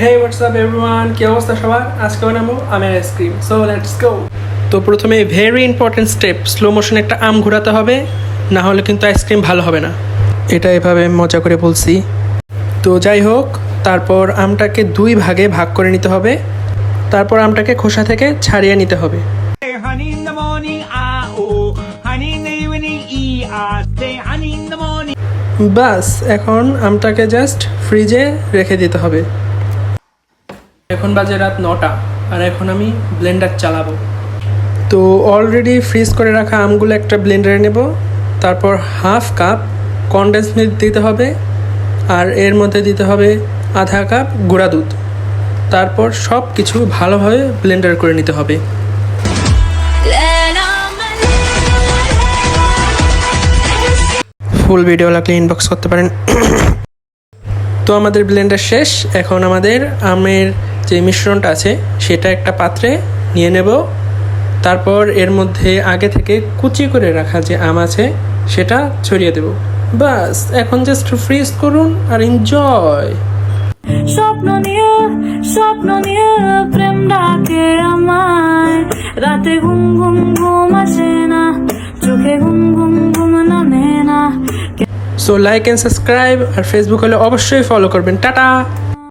হে WhatsApp everyone কি অবস্থা সবার? আজকে বানাবো আমের আইসক্রিম সো লেটস গো তো প্রথমে ভেরি ইম্পর্টেন্ট স্টেপ স্লো মোশনে একটা আম ঘোরাতে হবে না হলে কিন্তু আইসক্রিম ভালো হবে না। এটা এভাবে মজা করে বলছি। তো যাই হোক তারপর আমটাকে দুই ভাগে ভাগ করে নিতে হবে। তারপর আমটাকে খোসা থেকে ছাড়িয়ে নিতে হবে. বাস এখন আমটাকে জাস্ট ফ্রিজে রেখে দিতে হবে। এখন বাজে রাত নটা, আর এখন আমি ব্লেন্ডার চালাবো। তো অলরেডি ফ্রিজ করে রাখা আমগুলো একটা ব্লেন্ডারে নেব, তারপর হাফ কাপ কনডেন্স মিল্ক দিতে হবে, আর এর মধ্যে দিতে হবে আধা কাপ গুঁড়া দুধ। তারপর সব কিছু ভালোভাবে ব্লেন্ডার করে নিতে হবে। ফুল ভিডিও লাগলে ইনবক্স করতে পারেন। তো আমাদের ব্লেন্ডার শেষ, এখন আমাদের আমের যে মিশ্রণটা আছে সেটা একটা পাত্রে নিয়ে নেব। তারপর এর মধ্যে আগে থেকে কুচি করে রাখা যে আম আছে সেটা ছড়িয়ে দেব। বাস এখন জাস্ট ফ্রিজ করুন আর এনজয় স্বপ্ন নিয়ে স্বপ্ন নিয়ে প্রেম ডাকে আমায় রাতে ঘুম ঘুম ঘুম আসে না চোখে ঘুম ঘুম ঘুম নামে না। সো লাইক অ্যান্ড সাবস্ক্রাইব আর ফেসবুক হলে অবশ্যই ফলো করবেন। টাটা!